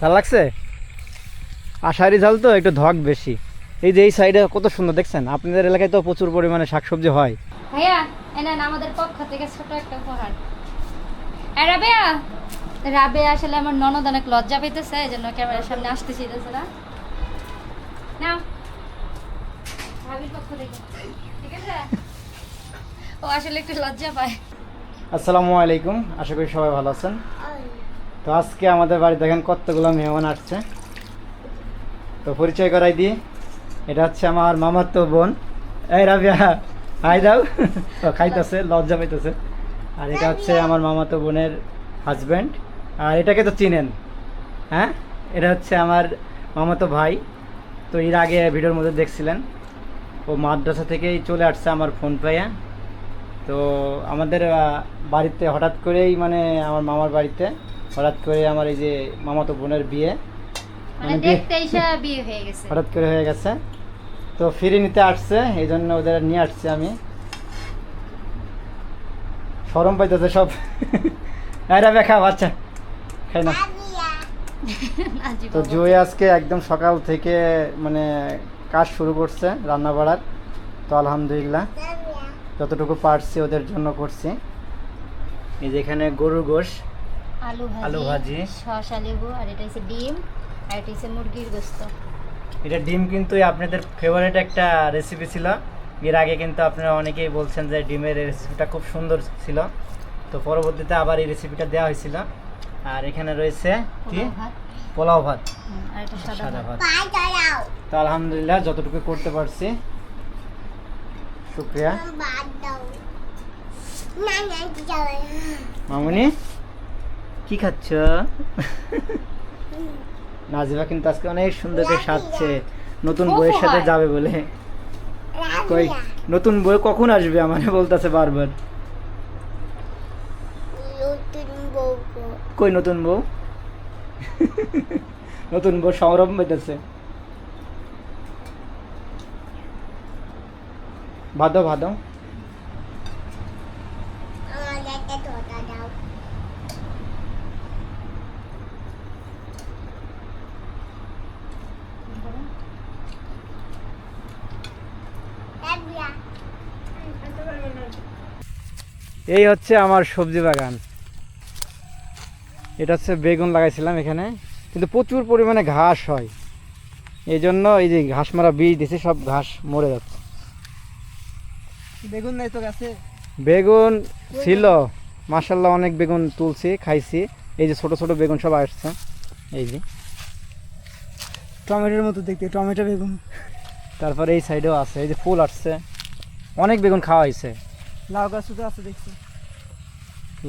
ভালো লাগছে? আষাঢ়ি ঝাল তো একটু ধক বেশি। এই যে এই সাইডে কত সুন্দর দেখছেন? আপনাদের এলাকায় তো প্রচুর পরিমাণে শাকসবজি হয়। ভাইয়া এনেন আমাদের পক্ষ থেকে ছোট একটা উপহার। রাবেয়া রাবেয়া আসলে আমার ননদ অনেক লজ্জা পেতেছে এই জন্য ক্যামেরার সামনে আসতে চাইতেছে না? নাও। ভাবির পক্ষ থেকে। ঠিক আছে? ও আসলে একটু লজ্জা পায়। আসসালামু আলাইকুম আশা করি সবাই ভালো আছেন। তো আজকে আমাদের বাড়ি দেখেন কতগুলো মেহমান আসছে। তো পরিচয় করাই দিই। এটা হচ্ছে আমার মামার তো বোন। এই রাবিয়া, হাই দাও। তো খাইতেছে, লজ্জা পাইতেছে। আর এটা হচ্ছে আমার মামাতো বোনের হাজব্যান্ড আর এটাকে তো চিনেন। হ্যাঁ? এটা হচ্ছে আমার মামাতো ভাই। তো এর আগে ভিডিওর মধ্যে দেখছিলেন। ও মাদ্রাসা থেকেই চলে আসছে আমার ফোন পেয়ে। তো আমাদের বাড়িতে হঠাৎ করেই মানে আমার মামার বাড়িতে হঠাৎ করে আমার এই যে মামাতো বোনের বিয়ে মানে মানে বিয়ে- হয়ে গেছে। হঠাৎ করে হয়ে গেছে। তো ফিরে নিতে আসছে এই জন্য ওদের নিয়ে আসছি আমি। সরম পাইতেছে সব। এরা বেখা বাচ্চা খাই না। তো। জুই আজকে একদম সকাল থেকে মানে কাজ শুরু করছে রান্না বাড়ার তো আলহামদুলিল্লাহ যতটুকু পারছি ওদের জন্য করছি। এই যে এখানে গরুর গোশ আলু ভাজি। শসা লেবু আর এটা হচ্ছে ডিম আর এটা হচ্ছে মুরগির গোস্ত। এটা ডিম কিন্তু আপনাদের ফেভারিট একটা রেসিপি ছিল। এর আগে কিন্তু আপনারা অনেকেই বলছেন যে ডিমের রেসিপিটা খুব সুন্দর ছিল। তো পরবর্তীতে আবার এই রেসিপিটা দেওয়া হয়েছিল। আর এখানে রয়েছে কি? পোলাও ভাত। সাদা ভাত। তো আলহামদুলিল্লাহ যতটুকু করতে পারছি। শুক্রিয়া। মামুনি? কি খাচ্ছ? নাজিবা কিন্তু আজকে অনেক সুন্দর করে সাজছে। নতুন বইয়ের সাথে যাবে বলে। কই নতুন বই কখন আসবে? আমারে বলতেছে বারবার। কই নতুন বউ? নতুন বউ সংরম পেতেছে ভাদো ভাদো। এই হচ্ছে আমার সবজি বাগান। এটা হচ্ছে বেগুন লাগাইছিলাম এখানে। কিন্তু প্রচুর পরিমাণে ঘাস হয়। এই জন্য এই যে ঘাস মারা বীজ দিছে সব ঘাস মরে যাচ্ছে। বেগুন নাই তো গাছে? বেগুন ছিল। মাসাল্লাহ অনেক বেগুন তুলছি খাইছি। এই যে ছোট ছোট বেগুন সব আসছে। এই যে। টমেটোর মতো দেখতে টমেটো বেগুন। তারপর এই সাইডেও আছে এই যে ফুল আসছে। অনেক বেগুন খাওয়া হয়েছে। লাউ গাছও তো আছে দেখছি।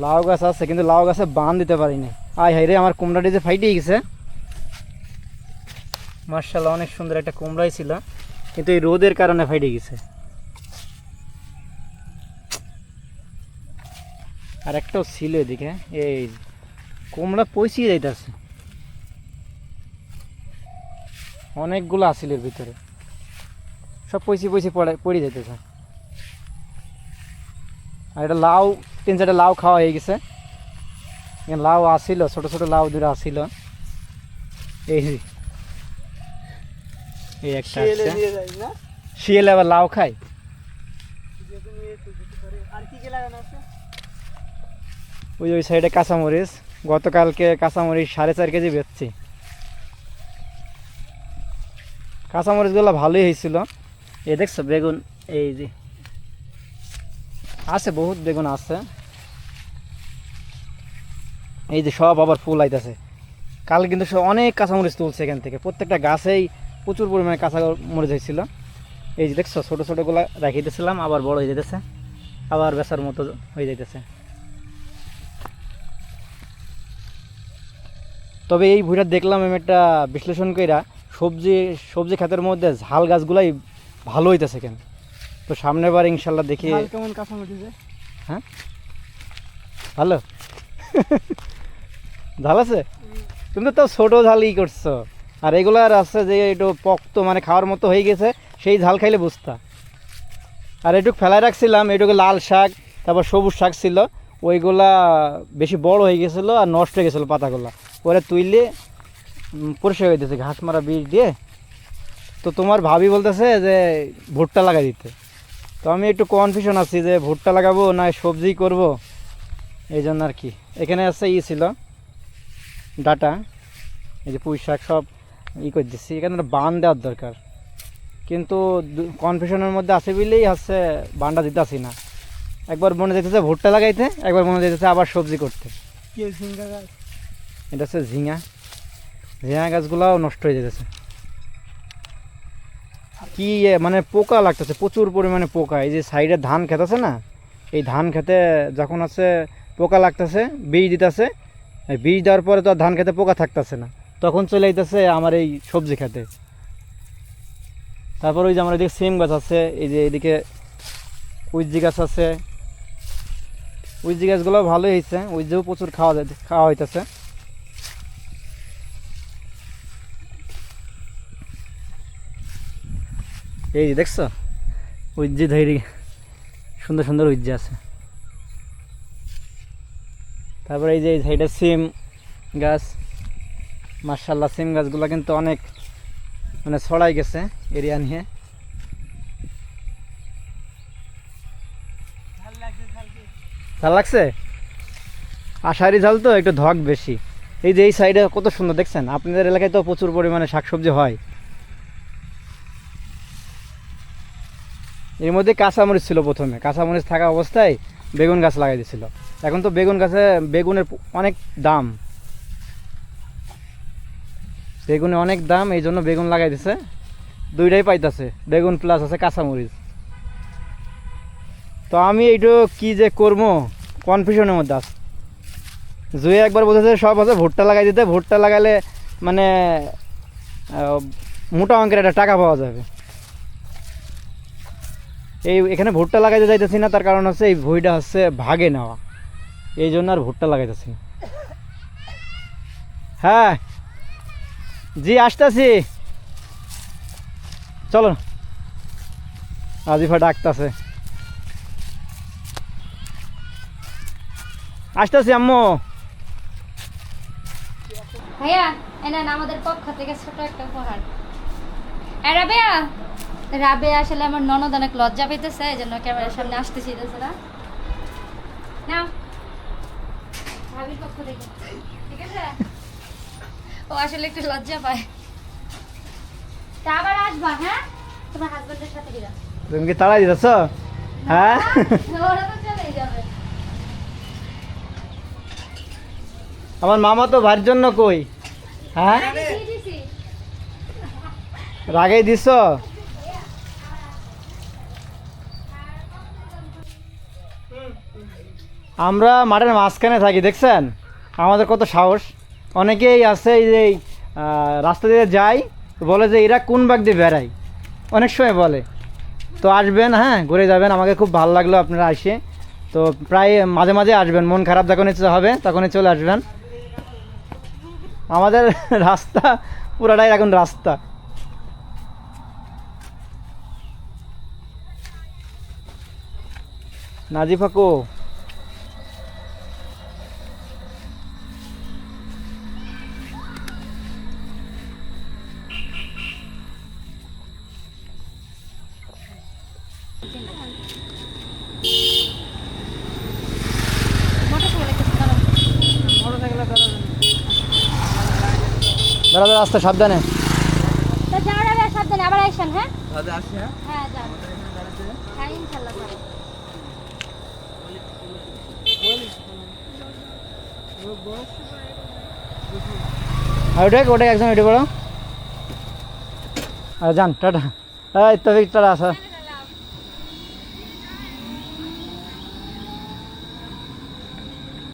লাউ গাছ আছে, কিন্তু লাউ গাছে বান দিতে পারিনি। আয় হাই রে, আমার কুমড়াটি যে ফাইটে গেছে। মার্শাল্লাহ, অনেক সুন্দর একটা কুমড়াই ছিল, কিন্তু এই রোদের কারণে ফাইটে গেছে। আর একটাও ছিল এদিকে, এই কুমড়া পয়সিয়ে যাইতেছে। অনেকগুলো আছিল এর ভিতরে। সব পয়সি পয়সি পড়ে পড়ে যাইতেছে। আর এটা লাউ তিন চারটা লাউ খাওয়া হয়ে গেছে। এখানে লাউ আসিল ছোট ছোট লাউ দুটো আসিল। এই এই একটা শিয়ালে আবার লাউ খায়? ওই ওই সাইডে কাঁচামরিচ গতকালকে কাঁচামরিচ সাড়ে চার কেজি বেচছি। কাঁচামরিচগুলো ভালোই হয়েছিল। এ দেখছ বেগুন এই যে আছে, বহুত বেগুন আছে। এই যে সব আবার ফুল আইতেছে। কাল কিন্তু সব অনেক কাঁচামরিচ তুলছে এখান থেকে। প্রত্যেকটা গাছেই প্রচুর পরিমাণে কাঁচা মরিচ হয়েছিল। এই যে দেখছ, ছোটো ছোটোগুলো রেখে দিয়েছিলাম, আবার বড় হয়ে যেতেছে আবার বেচার মতো হয়ে যাইতেছে। তবে এই ভুঁইটা দেখলাম, আমি একটা বিশ্লেষণ কইরা সবজি সবজি খাতের মধ্যে ঝাল গাছগুলাই ভালো হইতেছে কেন তো সামনের বার ইনশাল্লাহ দেখি। কেমন কাঁচামরিচ হ্যাঁ? ভালো? ঝাল আছে? তুমি তো তাও ছোটো ঝালই করছ। আর এগুলার আছে যে একটু পক্ত মানে খাওয়ার মতো হয়ে গেছে সেই ঝাল খাইলে বুঝতা। আর এটুক ফেলায় রাখছিলাম এটুকু লাল শাক তারপর সবুজ শাক ছিল ওইগুলা বেশি বড় হয়ে গেছিল আর নষ্ট হয়ে গেছিল পাতাগুলা। পরে তুইলে উম, হয়ে হইতেছে ঘাস মারা বীজ দিয়ে। তো তোমার ভাবি বলতেছে যে ভুট্টা লাগাই দিতে। তো আমি একটু কনফিউশন আছি যে ভুট্টা লাগাবো না সবজি করব? এই জন্য আর কি। এখানে আছে ই ছিল ডাটা এই যে পুঁই শাক সব ই করে দিচ্ছি এখানে একটা বান দেওয়ার দরকার। কিন্তু কনফিউশনের মধ্যে আছে বলেই হচ্ছে বানটা দিতে আসি না। একবার মনে যেতেছে ভুট্টা লাগাইতে একবার মনে যেতেছে আবার সবজি করতে। এটা হচ্ছে ঝিঙা। ঝিঙা গাছগুলাও নষ্ট হয়ে যেতেছে। কি মানে পোকা লাগতেছে, প্রচুর পরিমাণে পোকা। এই যে সাইডে ধান খেত আছে না, এই ধান খেতে যখন আছে পোকা লাগতেছে, বীজ দিতেছে বীজ দেওয়ার পরে তো আর ধান খেতে পোকা থাকতেছে না। তখন চলে আইতেছে আমার এই সবজি খেতে তারপর ওই যে আমার এদিকে সিম গাছ আছে, এই যে এদিকে উইজি গাছ আছে। উইজি গাছগুলো ভালোই হয়েছে উইজিও প্রচুর খাওয়া যায়, খাওয়া হইতেছে। এই যে দেখছ? উজ্জি ধৈরি সুন্দর সুন্দর উজ্জি আছে। তারপরে এই যে এই সাইডে সিম গাছ। মার্শাল্লাহ সিম গাছগুলো কিন্তু অনেক মানে ছড়াই গেছে এরিয়া নিয়ে। ভালো লাগছে আষাঢ়ি ঝাল তো একটু ধক বেশি। এই যে এই সাইডে কত সুন্দর দেখছেন? আপনাদের এলাকায় তো প্রচুর পরিমাণে শাকসবজি হয়। এর মধ্যে কাঁচামরিচ ছিল প্রথমে। কাঁচামরিচ থাকা অবস্থায় বেগুন গাছ লাগাই দিয়েছিল। এখন তো বেগুন গাছে বেগুনের অনেক দাম। বেগুনে অনেক দাম, এই জন্য বেগুন লাগাই দিছে। দুইটাই পাইতেছে, বেগুন প্লাস আছে কাঁচামরিচ। তো আমি এইটো কি যে করব কনফিউশনের মধ্যে আছি। জুয়ে একবার বলেছে, সব আছে, ভুট্টা লাগাই দিতে, ভুট্টা লাগালে মানে মোটা অঙ্কের একটা টাকা পাওয়া যাবে। এই এখানে ভুট্টা লাগাইতে যাইতেছি না, তার কারণ হচ্ছে এই ভুঁইটা হচ্ছে ভাগে নেওয়া। এই জন্য আর ভুট্টা লাগাইতেছি না। হ্যাঁ। জি, আসতেছি। চলো আজিফা ডাকতেছে। আসতেছি, আম্মু। ভাইয়া, এই নেন, আমাদের পক্ষ থেকে ছোট একটা উপহার। এ রাবেয়া রাবে আসলে আমার ননদ অনেক লজ্জা পেতেছে এই জন্য ক্যামেরার সামনে আসতে চাইতেছে না? নাও। পক্ষ থেকে ঠিক আছে? ও আসলে একটু লজ্জা পায়। তা আবার আসবা হ্যাঁ? তোমার হাজবেন্ডের সাথে গিয়ে তুমি কি তাড়াই দিতেছ? হ্যাঁ? ওরা তো চলেই যাবে। আমার মামা তো ভাইয়ের জন্য কই? হ্যাঁ? দিয়ে দিছি। রাগেই দিছ আমরা মাঠের মাঝখানে থাকি, দেখছেন? আমাদের কত সাহস। অনেকেই আছে এই যে রাস্তা দিয়ে যাই বলে যে এরা কোন বাগ দিয়ে বেড়ায়? অনেক সময় বলে। তো আসবেন হ্যাঁ ঘুরে যাবেন। আমাকে খুব ভালো লাগল আপনারা আসে। তো প্রায় মাঝে মাঝে আসবেন, মন খারাপ যখনই হবে, তখনই চলে আসবেন। আমাদের রাস্তা পুরাটাই এখন রাস্তা। নাজিফা দাদা রাস্তা সাবধানে। সাবধানে আবার হ্যাঁ? হ্যাঁ? হ্যাঁ ইনশাল্লাহ আর ওটাই ওটাই একদম এটে বড় আর যান টাটা। এই তো টাটা আসা।